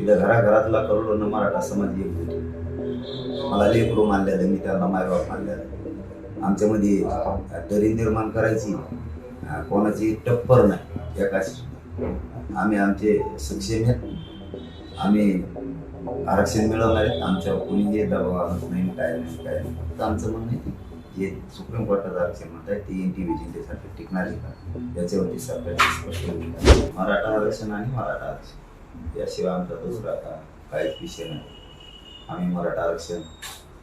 तिथं घराघरातला करोडोनं मराठा समाज एक होतो. मला लेकरू मानलेलं मी त्यांना मायबाप मानल्या आमच्यामध्ये तरी निर्माण करायची कोणाची टप्पर नाही एकाशी आम्ही आमचे सक्षम आहेत. आम्ही आरक्षण मिळवणार आहेत. आमच्या कोणीही दबाव आणत नाही काय नाही काय नाही. तर आमचं म्हणणं आहे जे सुप्रीम कोर्टाचं आरक्षण म्हणत आहे ते एन टी टिकणार आहे का? याच्यावरती सरकारची स्पष्ट मराठा आरक्षण आणि मराठा आरक्षण. याशिवाय आमचा दुसरा काहीच विषय नाही. आम्ही मराठा आरक्षण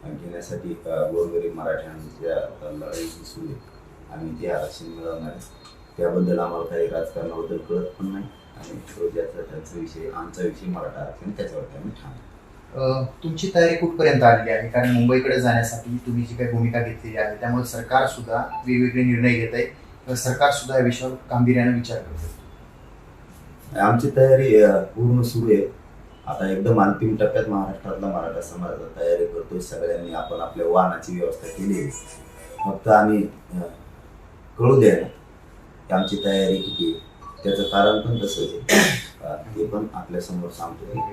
घेण्यासाठी गोरगरीब मराठ्यांच्या लढाईची सुरू आहे. आम्ही ते आरक्षण मिळवणार आहे त्याबद्दल आम्हाला काही राजकारणाबद्दल कळत पण नाही आणि तो त्यांचा त्याचा विषय आमचा विषय मराठा आरक्षण त्याच्यावरती आम्ही ठाणे तुमची तयारी कुठपर्यंत आलेली आहे? कारण मुंबईकडे जाण्यासाठी तुम्ही जी काही भूमिका घेतलेली आहे त्यामुळे सरकार सुद्धा वेगवेगळे निर्णय घेत आहे. सरकार सुद्धा या विषयावर गांभीर्याने विचार करत आमची तयारी पूर्ण सुरू आहे. आता एकदम अंतिम टप्प्यात महाराष्ट्रातला मराठा समाजाचा तयारी करतोय. सगळ्यांनी आपण आपल्या वाहनाची व्यवस्था केली आहे. फक्त आम्ही कळू द्या की आमची तयारी किती त्याचं कारण पण तसंच आहे. ते पण आपल्यासमोर सांगतो.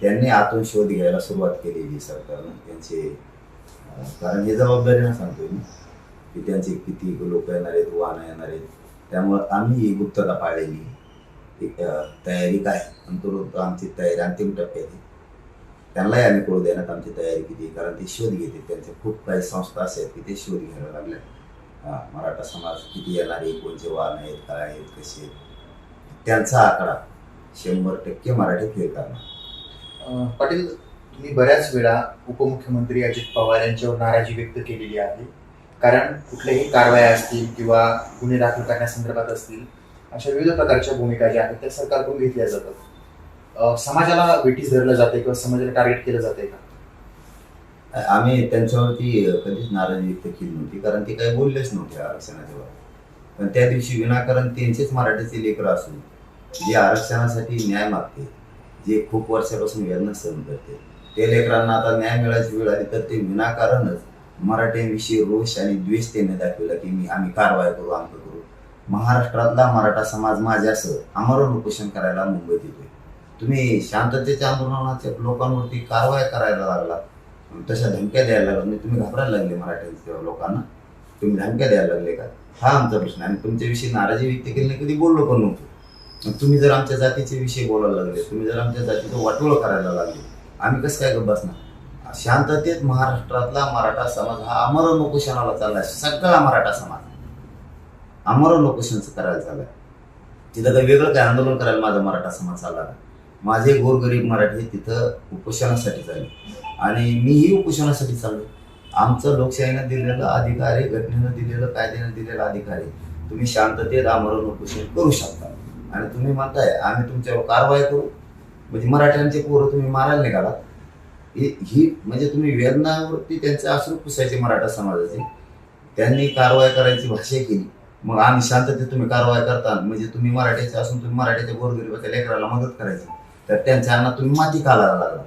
त्यांनी आतून शोध घ्यायला सुरुवात केलेली सरकारनं. त्यांचे कारण हे जबाबदारीनं सांगतोय मी की त्यांचे किती लोक येणार आहेत वाहनं येणार आहेत. त्यामुळं आम्ही ही गुप्तता पाळलेली आहे. तयारी काय? अंतर्गत आमची तयारी अंतिम टप्प्यात आहे त्यांनाही आम्ही कळू देण्यात आमची तयारी किती कारण ते शोध घेते त्यांचे खूप काही संस्था असे आहेत की ते शोध घ्यायला लागल्या मराठा समाज किती येणार आहे? कोणचे वाहन आहेत? काय आहेत? कसे आहेत? त्यांचा आकडा शंभर टक्के मराठी फेल करणार. पाटील तुम्ही बऱ्याच वेळा उपमुख्यमंत्री अजित पवार यांच्यावर नाराजी व्यक्त केलेली आहे. कारण कुठल्याही कारवाया असतील किंवा गुन्हे दाखल करण्यासंदर्भात असतील अशा विविध प्रकारच्या भूमिका ज्या आहेत त्या सरकारकडून घेतल्या जातात. समाजाला वेटीस धरलं जाते किंवा समाजाला टार्गेट केलं जाते का? आम्ही त्यांच्यावरती कधीच नाराजी व्यक्त केली नव्हती कारण ते काही बोललेच नव्हते आरक्षणाच्या बाबतीत. पण त्या दिवशी विनाकारण त्यांचेच मराठीचे लेकर असून जे आरक्षणासाठी न्याय मागते जे खूप वर्षापासून वेदना सहन करते ते लेकरांना आता न्याय मिळायची वेळ आली तर ते विनाकारणच मराठ्यांविषयी रोष आणि द्वेष त्यांनी दाखवला की मी आम्ही कारवाई करू आमचं महाराष्ट्रातला मराठा समाज माझ्यासह आमरण उपोषण करायला मुंबईत येतोय तुम्ही शांततेच्या आंदोलनाच्या लोकांवरती कारवाई करायला लागला. तशा धमक्या द्यायला लागले. म्हणजे तुम्ही घाबरायला लागले मराठ्यांच्या लोकांना. तुम्ही धमक्या द्यायला लागले का? हा आमचा प्रश्न आहे. आणि तुमच्याविषयी नाराजी व्यक्त केली नाही कधी बोललो पण नव्हतो. तुम्ही जर आमच्या जातीचे विषय बोलायला लागले तुम्ही जर आमच्या जातीचं वाटोळ करायला लागले आम्ही कसं काय बसणार? शांततेत महाराष्ट्रातला मराठा समाज हा अमरण उपोषणाला चालला. सगळा मराठा समाज. आम्हाला लोकेशनचं करायला झालं. तिथं काही वेगळं काय आंदोलन करायला माझा मराठा समाज आला. माझे गोरगरीब मराठी तिथं उपोषणासाठी चालले. आणि मीही उपोषणासाठी चाललो. आमचं लोकशाहीनं दिलेलं अधिकार आहे घटनेनं दिलेलं कायद्यानं दिलेलं अधिकार आहे. तुम्ही शांततेत आमरण उपोषण करू शकता. आणि तुम्ही म्हणताय आम्ही तुमच्यावर कारवाई करू. म्हणजे मराठ्यांचे पोरं तुम्ही मारायला निघाला. ही ही म्हणजे तुम्ही वेदनावरती त्यांचे आश्रू पुसायचे मराठा समाजाचे. त्यांनी कारवाई करायची भाषा केली. मग आम्ही शांततेत तुम्ही कारवाई करता. म्हणजे तुम्ही मराठ्याचे असून तुम्ही मराठ्याच्या गोरगरिबाच्या लेकराला मदत करायची. तर त्यांच्या अन्नात तुम्ही माती काढायला लागला.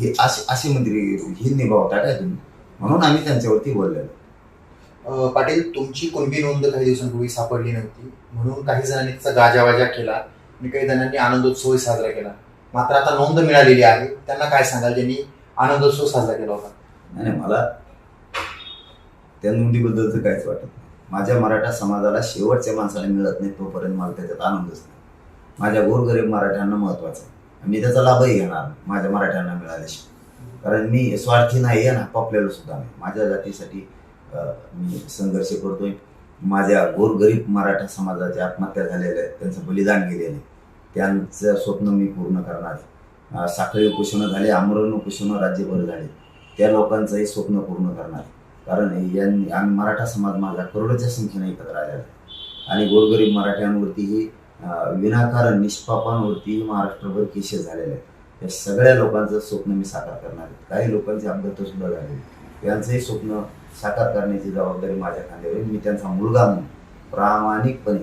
हे असे असे मंत्री ही निभावता काय तुम्ही. म्हणून आम्ही त्यांच्यावरती बोललेलो. पाटील तुमची कुणबी नोंद काही दिवसांपूर्वी सापडली नव्हती. म्हणून काही जणांनी त्याचा गाजावाजा केला आणि काही जणांनी आनंदोत्सव साजरा केला. मात्र आता नोंद मिळालेली आहे. त्यांना काय सांगाल ज्यांनी आनंदोत्सव साजरा केला होता? आणि मला त्या नोंदीबद्दलचं काहीच वाटत नाही. माझ्या मराठा समाजाला शेवटच्या माणसाला मिळत नाही तोपर्यंत मला त्याच्यात आनंदच नाही. माझ्या गोरगरीब मराठ्यांना महत्वाचं आहे. मी त्याचा लाभही घेणार माझ्या मराठ्यांना मिळाल्याशिवाय. कारण मी स्वार्थी नाही आहे ना पपलेलो सुद्धा नाही. माझ्या जातीसाठी मी संघर्ष करतोय. माझ्या गोरगरीब मराठा समाजाच्या आत्महत्या झालेल्या आहेत त्यांचं बलिदान गेलेलं आहे. त्यांचं स्वप्न मी पूर्ण करणार साखळी उपोषणं झाले आमरण उपोषणं राज्यभर झाले. त्या लोकांचंही स्वप्न पूर्ण करणार कारण यांनी आम्ही मराठा समाज माझा करोडोच्या संख्येने एकत्र आलेला आहे. आणि गोरगरीब मराठ्यांवरतीही विनाकारण निष्पापांवरतीही महाराष्ट्रभर केसेस झालेले आहेत. या सगळ्या लोकांचं स्वप्न मी साकार करणार आहे. काही लोकांचे अपघात सुद्धा झाले यांचंही स्वप्न साकार करण्याची जबाबदारी माझ्या खांद्यावर आहे. मी त्यांचा मुलगा म्हणून प्रामाणिकपणे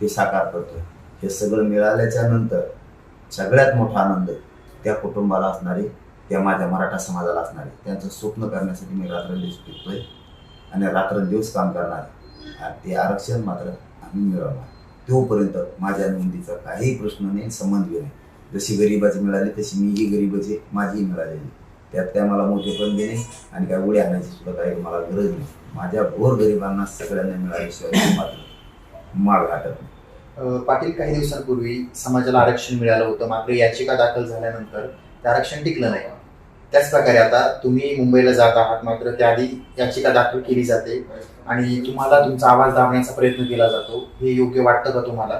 ते साकार करतो हे सगळं मिळाल्याच्या नंतर सगळ्यात मोठा आनंद त्या कुटुंबाला असणारे त्या माझ्या मराठा समाजाला असणारे त्यांचं स्वप्न करण्यासाठी मी रात्रंदिवस फिरतोय आणि रात्रंदिवस काम करणार आहे. आणि ते आरक्षण मात्र आम्ही मिळवणार. तोपर्यंत माझ्या नोंदीचा काही प्रश्न नाही संबंध नाही. जशी गरीबाची मिळाली तशी मीही गरीबाची माझीही मिळालेली. त्यात काय मला मोठेपण देणे आणि काय उड्या आणायची सुद्धा काही मला गरज नाही. माझ्या भोर गरिबांना सगळ्यांना मिळाल्याशिवाय मात्र माग हटत नाही. पाटील काही दिवसांपूर्वी समाजाला आरक्षण मिळालं होतं. मात्र याचिका दाखल झाल्यानंतर ते आरक्षण टिकलं नाही. त्याच प्रकारे आता तुम्ही मुंबईला जात आहात मात्र त्याआधी याचिका दाखल केली जाते आणि तुम्हाला तुमचा आवाज दाबण्याचा प्रयत्न केला जातो. हे योग्य वाटतं का तुम्हाला?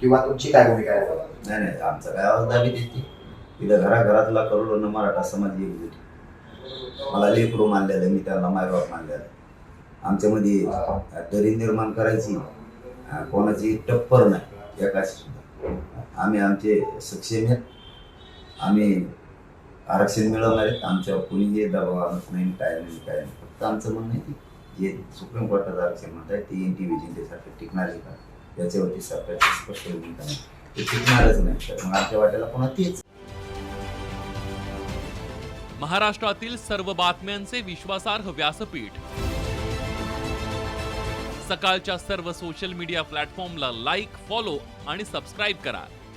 किंवा तुमची काय भूमिका आहे? नाही नाही आमचा काय आवाज दाबी देते. तिथं घराघरातला करोडोनं मराठा समाज एकजूट मला लेकरू मानलेलं मी त्याला मायबाप मानलेलं आमच्यामध्ये दरी निर्माण करायची कोणाची टप्पर नाही एकाची सुद्धा. आम्ही आमचे सक्षम आहेत. आम्ही आरक्षण मिळवणार आहेत आमच्या कोणीही दबाव आणत नाही काय नाही काय नाही. फक्त आमचं म्हणणं आहे की जे सुप्रीम कोर्टाचं आरक्षण म्हणत आहे ते एन टी विजिंटेसाठी टिकणार आहे का याच्यावरती सरकारची स्पष्ट भूमिका नाही. ते टिकणारच नाही. तर मग आमच्या वाट्याला पुन्हा तेच. महाराष्ट्रातील सर्व बातम्यांचे विश्वासार्ह व्यासपीठ. सकाळच्या सर्व सोशल मीडिया प्लॅटफॉर्मला लाईक फॉलो आणि सबस्क्राईब करा.